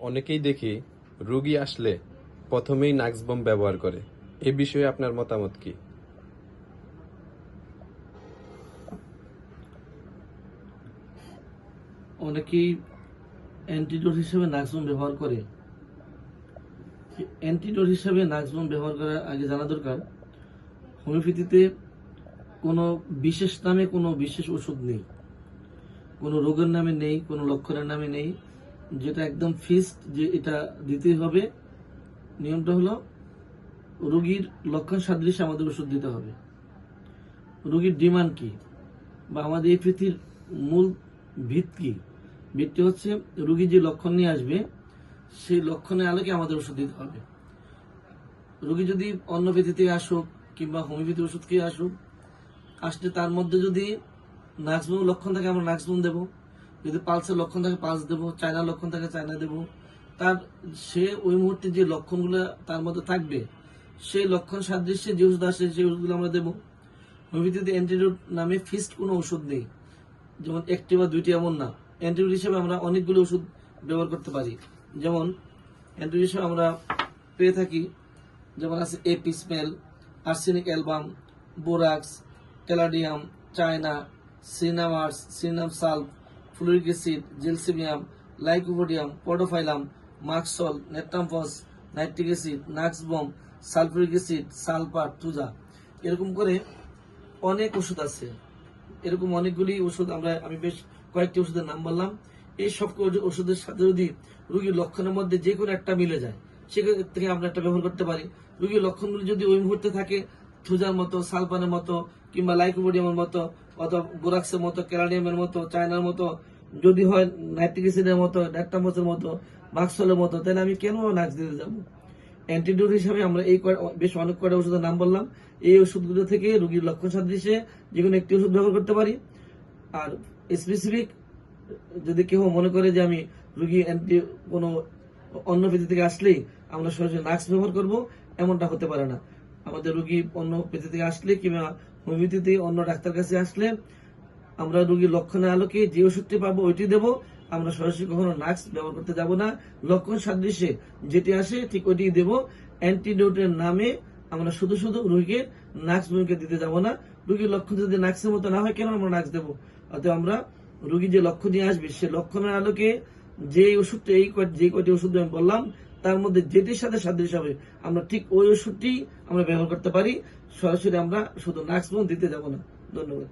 অনেকেই দেখি রোগী আসলে প্রথমেই নাক্সবম ব্যবহার করে। এ বিষয়ে আপনার মতামত কি? অনেকেই অ্যান্টিডোট হিসেবে নাক্সবম ব্যবহার করে। অ্যান্টিডোট হিসেবে নাক্সবম ব্যবহার করার আগে জানা দরকার, হোমিওপ্যাথিতে কোনো বিশেষ নামে কোনো বিশেষ ওষুধ নেই। কোনো রোগের নামে নেই, কোনো লক্ষণের নামে নেই। যেটা একদম ফিক্সড যে এটা দিতেই হবে, নিয়মটা হলো রোগীর লক্ষণ সাদৃশ্যে আমাদের ওষুধ দিতে হবে। রোগীর ডিমান্ড কি? বা আমাদের এই পৃথিবীর মূল ভিত কি? ভিত্তি হচ্ছে রোগী যে লক্ষণ নিয়ে আসবে, সেই লক্ষণের আলোকে আমাদের ওষুধ দিতে হবে। রোগী যদি অন্য ব্যথি আসুক কিংবা হোমিওপ্যাথি ওষুধ খেয়ে আসুক, আসলে তার মধ্যে যদি নাক্সবুম লক্ষণ থাকে, আমরা নাক্সবুম দেবো। যদি পালসের লক্ষণ থাকে, পালস দেবো, চায়নার লক্ষণ থাকে, চায়না দেবো। তার, সে ওই মুহূর্তে যে লক্ষণগুলো তার মধ্যে থাকবে, সেই লক্ষণ সাদৃশ্যে যে ওষুধ আসে, সেই ওষুধগুলো আমরা দেবো। হোমিওপ্যাথিতে অ্যান্টিডোট নামে ফিক্সড কোনো ওষুধ নেই, যেমন একটি বা দুইটি এমন না। অ্যান্টিডোট হিসেবে আমরা অনেকগুলো ওষুধ ব্যবহার করতে পারি। যেমন, অ্যান্টিডোট হিসেবে আমরা পেয়ে থাকি, যেমন আছে Apis mel, arsenic album, borax, caladium, China, সিনামার্স, সিনাম sulph fluoric acid, gelsemium, lycopodium, podophyllum, মাক্সল, natrum phos, nitric acid nux vom sulphuric acid, sulphur thuja এরকম করে অনেক ওষুধ আছে। এরকম অনেকগুলি ওষুধ আমরা, আমি বেশ কয়েকটি ওষুধের নাম বললাম। এই সব ওষুধের সাথে যদি রুগীর লক্ষণের মধ্যে যে কোনো একটা মিলে যায়, সেক্ষেত্রে আমরা একটা ব্যবহার করতে পারি। রুগীর লক্ষণগুলি যদি ওই মুহূর্তে থাকে থুজার মতো, সালপানের মতো, কিংবা লাইকোপোডিয়ামের মতো, অথবা বোরাক্সের মতো ক্যারাডিয়ামের মতো, চায়নার মতো, যদি হয় নাইট্রিক অ্যাসিডের মতো ড্যাক্টামসের মতো মাক্সলের মতো, তাহলে আমি কেন নাচ দিতে যাব? অ্যান্টিডোট হিসাবে আমরা এই বেশ অনেক কয়টা ওষুধের নাম বললাম। এই ওষুধগুলো থেকে রোগীর লক্ষণ সাদৃশ্যে যে কোনো একটি ওষুধ ব্যবহার করতে পারি। আর স্পেসিফিক যদি কেউ মনে করে যে আমি রুগী অ্যান্টি কোনো অন্য পেথি থেকে আসলেই আমরা সরাসরি নাক্স ব্যবহার করব, এমনটা হতে পারে না। আমাদের রুগী অন্য পেথি থেকে আসলে কিংবা হোমিওপ্যাথিতে অন্য ডাক্তার কাছে আসলে আমরা রুগীর লক্ষণের আলোকে যে ওষুধটি পাবো ওইটি দেব। আমরা সরাসরি কখনো নাক্স ব্যবহার করতে যাব না। লক্ষণ সাদৃশ্যে যেটি আসে ঠিক ওইটি দেব। অ্যান্টিডোটের নামে আমরা শুধু শুধু রুগীকে নাক্স ভূমিকা দিতে যাব না। রুগীর লক্ষণ যদি নাক্সের মতো না হয়, কেন আমরা নাক্স দেবো? অতএব আমরা রুগী যে লক্ষ্য নিয়ে আসবে, সে লক্ষণের আলোকে যে ওষুধটা, এই যে কয়টি ওষুধ আমি বললাম তার মধ্যে যেটির সাথে সাদৃশ্য হবে, আমরা ঠিক ওই ওষুধটি আমরা ব্যবহার করতে পারি। সরাসরি আমরা শুধু নাক্স দিতে যাব না। ধন্যবাদ।